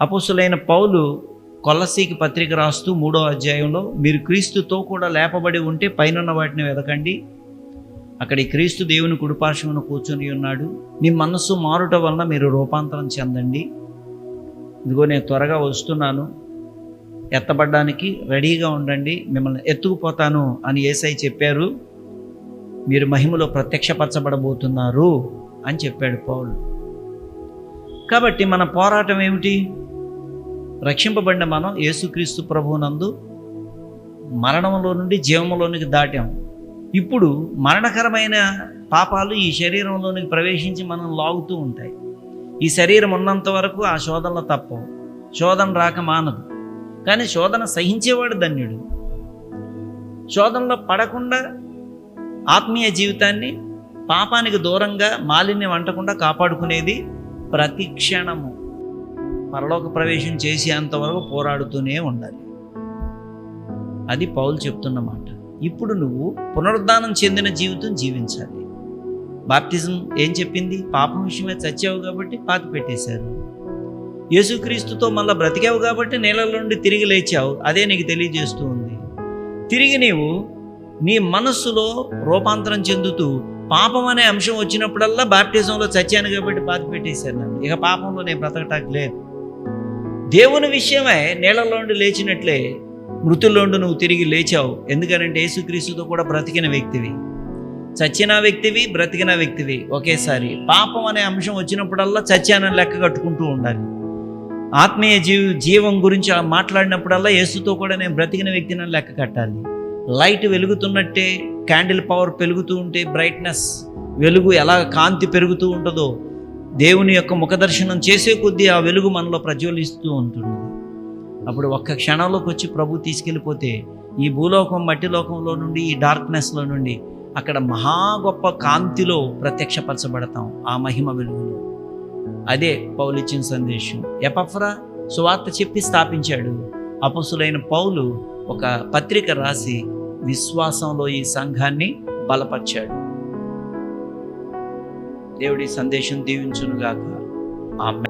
అపోసులైన పౌలు కొల్లసీకి పత్రిక రాస్తూ మూడో అధ్యాయంలో మీరు క్రీస్తుతో కూడా లేపబడి ఉంటే పైనున్న వాటిని వెదకండి. అక్కడ క్రీస్తు దేవుని కుడిపార్శ్వమును కూర్చొని ఉన్నాడు. మీ మనస్సు మారుట వలన మీరు రూపాంతరం చెందండి. ఇదిగో నేను త్వరగా వస్తున్నాను. ఎత్తబడ్డానికి రెడీగా ఉండండి. మిమ్మల్ని ఎత్తుకుపోతాను అని ఏసై చెప్పారు. మీరు మహిమలో ప్రత్యక్షపరచబడబోతున్నారు అని చెప్పాడు పౌలు. కాబట్టి మన పోరాటం ఏమిటి? రక్షింపబడిన మనం యేసుక్రీస్తు ప్రభువునందు మరణంలో నుండి జీవంలోనికి దాటాం. ఇప్పుడు మరణకరమైన పాపాలు ఈ శరీరంలోనికి ప్రవేశించి మనం లాగుతూ ఉంటాయి. ఈ శరీరం ఉన్నంత వరకు ఆ శోధనలు తప్పవు. శోధన రాక మానదు. కానీ శోధన సహించేవాడు ధన్యుడు. శోధనలో పడకుండా ఆత్మీయ జీవితాన్ని పాపానికి దూరంగా మాలిన్యం అంటకుండా కాపాడుకునేది ప్రతి క్షణము. పరలోక ప్రవేశం చేసేంతవరకు పోరాడుతూనే ఉండాలి. అది పౌలు చెప్తున్న మాట. ఇప్పుడు నువ్వు పునరుద్ధానం చెందిన జీవితం జీవించాలి. బాప్టిజం ఏం చెప్పింది? పాపం విషయమే చచ్చావు కాబట్టి పాత పెట్టేశారు. యేసుక్రీస్తుతో మళ్ళీ బ్రతికావు కాబట్టి నీళ్ళ నుండి తిరిగి లేచావు. అదే నీకు తెలియజేస్తూ ఉంది. తిరిగి నీవు నీ మనస్సులో రూపాంతరం చెందుతూ పాపం అనే అంశం వచ్చినప్పుడల్లా బాప్టిజంలో చచ్చాను కాబట్టి పాతి పెట్టేశారు నన్ను. ఇక పాపంలో నేను బ్రతకటానికి లేదు. దేవుని విషయమై నీళ్ళలోండి లేచినట్లే మృతుల్లోండి నువ్వు తిరిగి లేచావు. ఎందుకనంటే యేసుక్రీస్తుతో కూడా బ్రతికిన వ్యక్తివి. చచ్చిన వ్యక్తివి బ్రతికిన వ్యక్తివి ఒకేసారి. పాపం అనే అంశం వచ్చినప్పుడల్లా చచ్చానని లెక్క కట్టుకుంటూ ఉండాలి. ఆత్మీయ జీవ జీవం గురించి మాట్లాడినప్పుడల్లా యేసుతో కూడా నేను బ్రతికిన వ్యక్తిని లెక్క కట్టాలి. లైట్ వెలుగుతున్నట్టే క్యాండిల్ పవర్ పెరుగుతూ ఉంటే బ్రైట్నెస్ వెలుగు ఎలా కాంతి పెరుగుతూ ఉంటుందో దేవుని యొక్క ముఖదర్శనం చేసే కొద్దీ ఆ వెలుగు మనలో ప్రజ్వలిస్తూ ఉంటుంది. అప్పుడు ఒక్క క్షణంలోకి వచ్చి ప్రభు తీసుకెళ్ళిపోతే ఈ భూలోకం మట్టి లోకంలో నుండి ఈ డార్క్నెస్లో నుండి అక్కడ మహా గొప్ప కాంతిలో ప్రత్యక్షపరచబడతాం ఆ మహిమ వెలుగులో. అదే పౌలిచ్చిన సందేశం. ఎపఫ్రా సువార్త చెప్పి స్థాపించాడు. అపసులైన పౌలు ఒక పత్రిక రాసి విశ్వాసంలో ఈ సంఘాన్ని బలపరిచాడు. దేవుడి సందేశం దీవించునుగాక. ఆమె